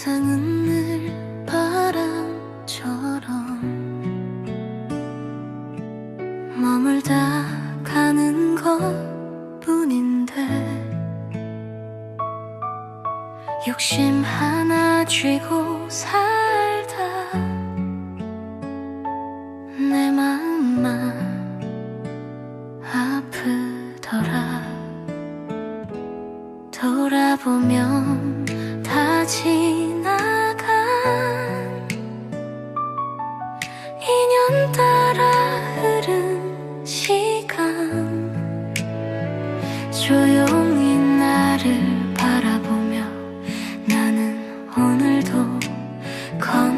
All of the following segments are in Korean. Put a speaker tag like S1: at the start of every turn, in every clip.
S1: 세상은 늘 바람처럼 머물다 가는 것 뿐인데 욕심 하나 쥐고 살다 내 마음만 아프더라. 돌아보면 come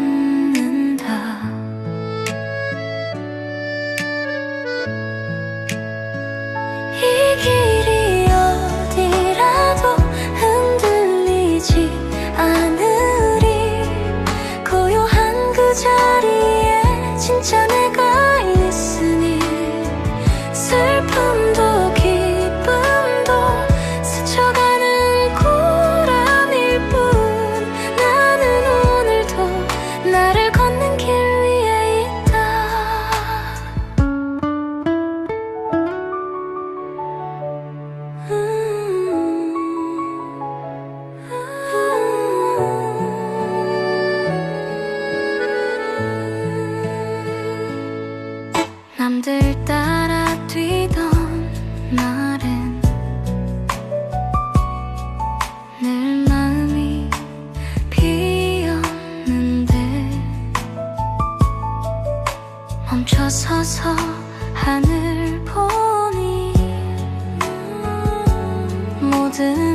S1: 뛰던 날엔 늘 마음이 비었는데 멈춰서서 하늘 보니 모든